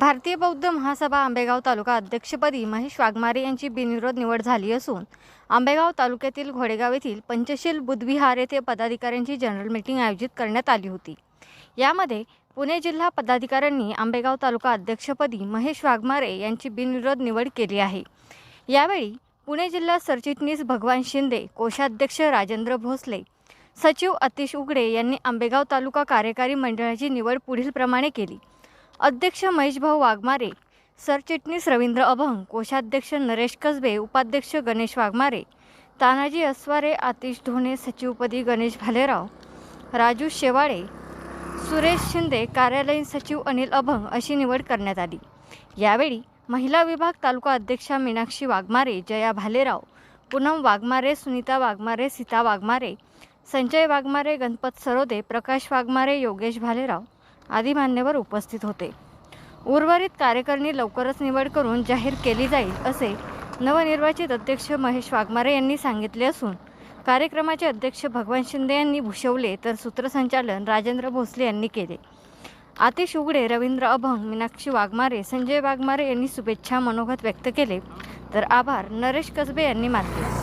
भारतीय बौद्ध महासभा आंबेगाव तालुका अध्यक्षपदी महेश वाघमारे यांची बिनविरोध निवड झाली असून आंबेगाव तालुक्यातील घोडेगाव येथील पंचशील बुधविहार येथे पदाधिकाऱ्यांची जनरल मीटिंग आयोजित करण्यात आली होती. यामध्ये पुणे जिल्हा पदाधिकाऱ्यांनी आंबेगाव तालुका अध्यक्षपदी महेश वाघमारे यांची बिनविरोध निवड केली आहे. यावेळी पुणे जिल्हा सरचिटणीस भगवान शिंदे कोषाध्यक्ष राजेंद्र भोसले सचिव अतिश उगडे यांनी आंबेगाव तालुका कार्यकारी मंडळाची निवड पुढीलप्रमाणे केली. अध्यक्ष महेशभाऊ वाघमारे सरचिटणीस रवींद्र अभंग कोषाध्यक्ष नरेश कसबे उपाध्यक्ष गणेश वाघमारे तानाजी अस्वारे आतिश ढोणे सचिवपदी गणेश भालेराव राजू शेवाळे सुरेश शिंदे कार्यालयीन सचिव अनिल अभंग अशी निवड करण्यात आली. यावेळी महिला विभाग तालुका अध्यक्षा मीनाक्षी वाघमारे जया भालेराव पूनम वाघमारे सुनीता वाघमारे सीता वाघमारे संजय वाघमारे गणपत सरोदे प्रकाश वाघमारे योगेश भालेराव आदी मान्यवर उपस्थित होते. उर्वरित कार्यकारिणी लवकरच निवड करून जाहीर केली जाईल असे नवनिर्वाचित अध्यक्ष महेश वाघमारे यांनी सांगितले असून कार्यक्रमाचे अध्यक्ष भगवान शिंदे यांनी भूषवले तर सूत्रसंचालन राजेंद्र भोसले यांनी केले. आतिश उघडे रवींद्र अभंग मीनाक्षी वाघमारे संजय वाघमारे यांनी शुभेच्छा मनोगत व्यक्त केले. तर आभार नरेश कसबे यांनी मानले.